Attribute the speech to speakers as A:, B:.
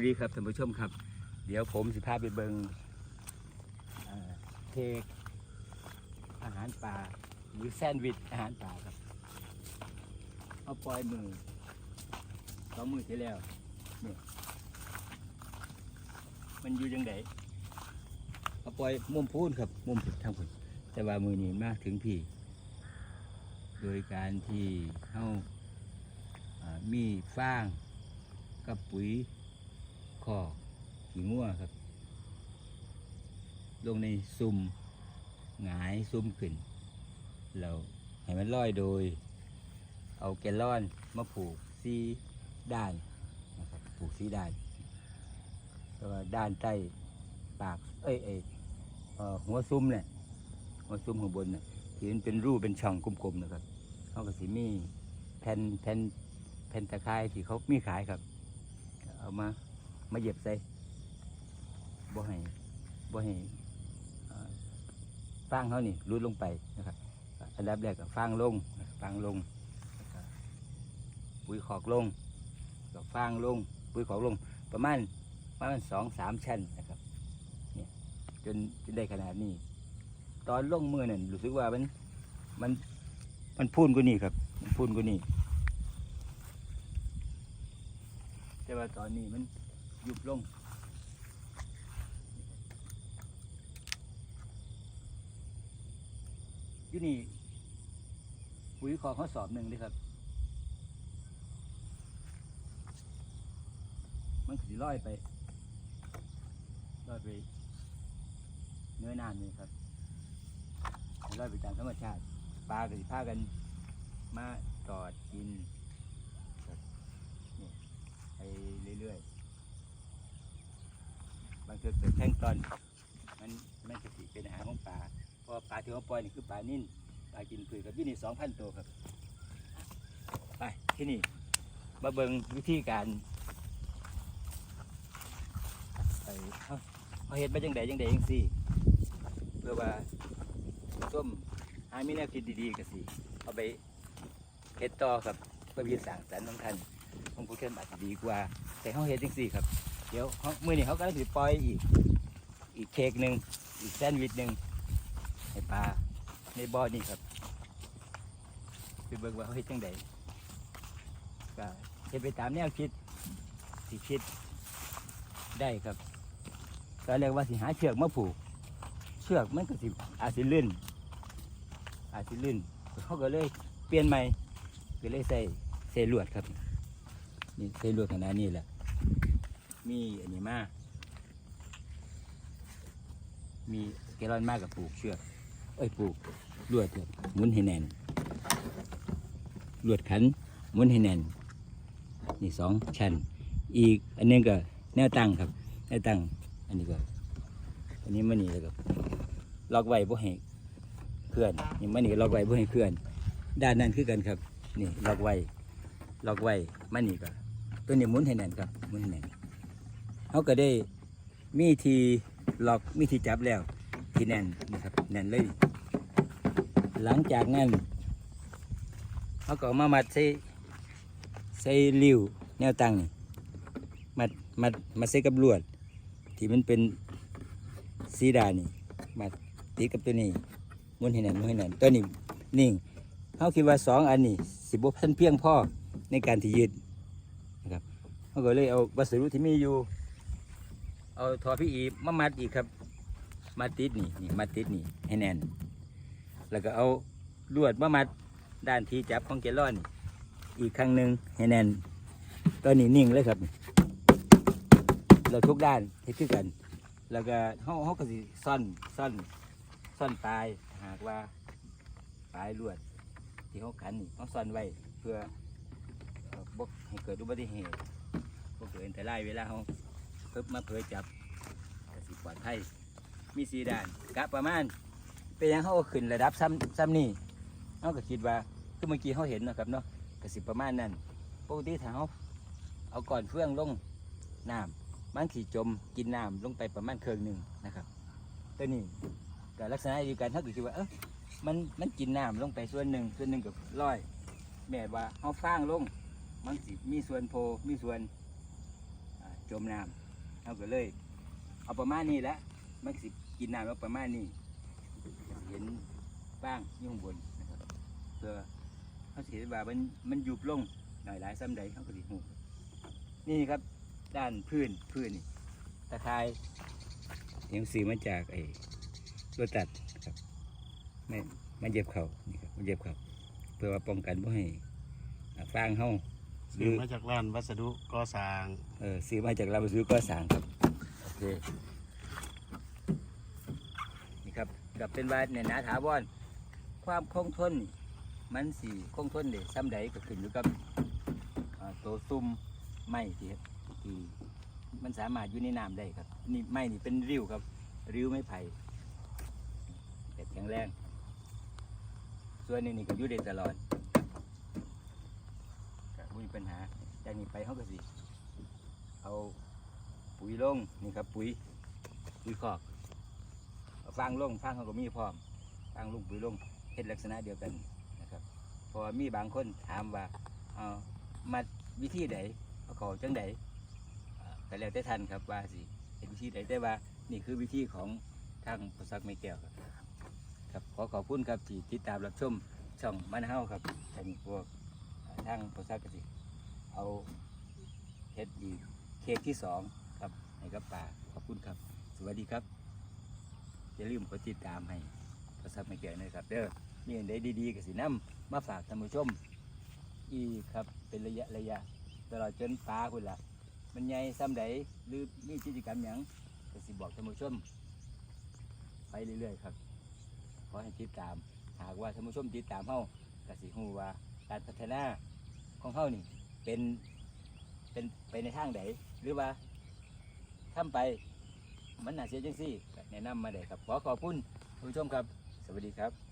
A: วัสดีครับท่านผู้ชมครับ เดี๋ยวผมสิพาไปเบิงเอ่อเทอาหารป่าหรือแซนด์วิชอาหารป่าครับเอาปล่อยมือสองมือที่แล้วนี่มันอยู่ยังไงเอาปล่อยมุมพูนครับมุมทางผลแต่ว่ามือนี้มากถึงพี่ โดยการที่เข้าามีฟางกับปุ๋ย คอขี้งัวครับ ลงในซุ่มหงายซุ่มขึ้น เราให้มันลอยโดย เอาแกลลอนมาผูกซีด้านนะครับผูกซีด้านแต่ว่าด้านใต้ปาก เอ้ยเอ้ยเอ่อหัวซุ่มเนี่ยหัวซุ่มข้างบนเนี่ยที่มันเป็นรูเป็นช่องกลมๆนะครับเขาก็สิมีแผ่นแผ่นแผ่นตะไคร้ที่เขามีขายครับ เอามา มาเหยียบใส่บ่ให้บ่ให้ฟางเขานี่รุดลงไปนะครับ อันดับแรกก็ฟางลงฟางลงปุ๋ยขอกลงก็ฟางลงปุ๋ยขอกลง ประมาณประมาณสองสามชั้นนะครับเนี่ยจนจนได้ขนาดนี้ ตอนลงมือนั่นรู้สึกว่ามันมันมันพูนกว่านี้ครับมันพูนกว่านี้แต่ว่าตอนนี้มัน ยุบลง อยู่นี่ปุ๋ยขอข้อสอบหนึ่งเลยครับ มันก็สิลอยไปลอยไป เนื้อน้ำนี่ครับลอยไปตามธรรมชาติ ปลาก็สิพากันมาตอดกินไปเรื่อยๆ เทือเกิดแพลงตอน มันมันจะสิเป็นอาหารของปลาเพราะปลาที่เขาปล่อยนี่คือปลานิ่นปลากินพืชครับที่นี่สองพันตัวครับ ไปที่นี่มาเบิ่งวิธีการไปเอาเห็ดมาจังใดจังใดจังสี่ เพื่อว่าส้มหามีแนวคิดดีๆกันสิเอาไปเห็ดต่อครับเพื่อพิจารณาสรรค์ของท่านของผู้เชี่ยวชาญอาจจะดีกว่า แต่เขาเห็ดจังสี่ครับ เดี๋ยวมือนี้เขาก็จะปล่อยอีก อีกเค้กหนึ่งอีกแซนด์วิชหนึ่งให้ปลาในบ่อนี่ครับไปเบิ่งว่าเขาเฮ็ดจังไดก็เฮ็ดไปตามแนวคิดที่คิดได้ครับก็เรียกว่าสิหาเชือกมาผูก เชือกมันก็สิอาจสิลื่นอาจสิลื่นเขาก็เลยเปลี่ยนใหม่ก็เลยใส่ใส่ลวดครับนี่ใส่ลวดขนาดนี้แหละ มีอันนี้มามีแกลอนมากกับปลูกเชือก เอ้ยปลูกลวดหมุนให้แน่นลวดขันหมุนให้แน่น นี่สองชั้น อีกอันหนึงก็แนวตั้งครับแนวตั้ง อันนี้ก็ อันนี้มันนี่แล้วก็ล็อกไว้บ่ให้เคลื่อนนี่มันนี่ก็ล็อกไว้บ่ให้เคลื่อน ด้านนั้นคือกันครับ นี่ล็อกไว้ล็อกไว้มันนี่ก็ตัวนี้หมุนให้แน่นครับหมุนให้แน่น เขาก็ได้มีทีล็อกมีทีจับแล้วที่แน่นนะครับแน่นเลย หลังจากนั้นเขาก็เอามามัดใส่ใส่ริ้วแนวตั้งมัดมัดมัดใส่กับลวด ที่มันเป็นสีดานี่มัดติดกับตัวนี้ม้วนให้แน่นม้วนให้แน่นตัวนี้นิ่งเขาคิดว่าสองอันนี้สิบพันเพียงพอในการที่ยืดนะครับเขาก็เลยเอาวัสดุที่มีอยู่ เอาทอพี่อีมามัดอีกครับ มาติดนี่นี่มาติดนี่ให้แน่น แล้วก็เอาลวดมามัดด้านที่จับของเกลอนี่อีกครั้งหนึ่งให้แน่นตัวนี้นิ่งเลยครับ เราทุกด้านให้คือกัน แล้วก็เขาเขาก็สิซ่อนซ่อนซ่อนปลายหากว่าปลายลวด ที่เขาขันนี่เขาซ่อนไว้เพื่อเอ่อบกให้เกิดอุบัติเหตุบกเกิดอันตรายเวลาเขา เพิ่มาเผยจับกสิปลอดภัยมีสีด่านกะประมาณ เป็นยังเขาก็ขึ้นระดับซ้ำซ้ำนี่เขาก็คิดว่าคือเมื่อกี้เขาเห็นนะครับเนาะกสิประมาณนั้นปกติถ้าเขาเอาก่อนเฟื่องลงน้ำมันสีจมกินน้ำลงไปประมาณเครื่องหนึ่งนะครับตัวนี้ก็ลักษณะเดียวกันเขาก็คิดว่าเออมันมันกินน้ำลงไปส่วนหนึ่งส่วนหนึ่งกับร้อยแม่ว่าเขาฟางลงมันสิมีส่วนโพมีส่วนจมน้ำ เขาก็เลย เอาประมาณนี้แหละมันสิกินน้ำแล้วประมาณนี้เห็นบ้างยุ่ข้างบนนะครับเพื่อเขาสิเห็นว่ามันมันยุบลงหน่อยหลายซ้ำใดเขาก็สิหูนี่ครับด้านพื้นพื้นนี่ตะไคร้ยังสีมาจากไอ้ตัวตัดครับไม่มันเย็บเขานี่ครับมันเย็บเขาเพื่อว่าป้องกันไม่ให้ฟางเฮา
B: ซื้อมาจากร้านวัสดุก่อสร้าง
A: เออซื้อมาจากลาบซื้อก็สางครับ โอเค นี่ครับกับเป็นว่าเนี่ยนาถาวรความคงทนนี่มันสีคงทนเด็ซ้ำใดก็ขึ้นอยู่กับอ่าตัวซุ่มไม้ที่ที่มันสามารถอยู่ในน้ำได้ครับ นี่ไม้นี่เป็นริ้วครับ ริ้วไม้ไผ่แต่แข็งแรง ส่วนนี้นี่ก็อยู่ได้ตลอดก็ไมีปัญหาจากนี้ไปเขาก็สิ เอาปุ๋ยลงนี่ครับปุ๋ยปุ๋ยคอกเอาฟางลงฟางเขาก็มีพร้อมฟางลงปุ๋ยลงเฮ็ดลักษณะเดียวกันนะครับ พอมีบางคนถามว่าเอามาวิธีใดเอาเขาจังใดอ่าก็แล้วแต่ท่านครับว่าสิเห็นวิธีใดแต่ว่านี่คือวิธีของทางประสักไม่แก้วครับครับขอขอบคุณครับที่ติดตามรับชมช่องมันเฮาครับทางพวก ทางประสักกสิเอาเฮ็ดอีกเค้กที่สองครับให้กับป่าขอบคุณครับ สวัสดีครับอย่าลืมกดติดตามให้กระซับไม่เกี่ยนะครับเด้อมีอันใดดีๆก็สินำมาฝากท่านผู้ชม อีกครับเป็นระยะระยะตลอดจนปลาคุณล่ะ มันใหญ่ซ้ำใดหรือมีกิจกรรมหยังก็สิบอกท่านผู้ชม ไปเรื่อยๆครับขอให้ติดตาม หากว่าท่านผู้ชมติดตามเฮากสิฮู้ว่าการพัฒนา ของเฮานี่ เป็นเป็นไปในทางใดหรือว่าทำไปมันน่าเสียจังซี่แนะนำมาได้ครับขอขอบคุณผู้ชมครับ สวัสดีครับ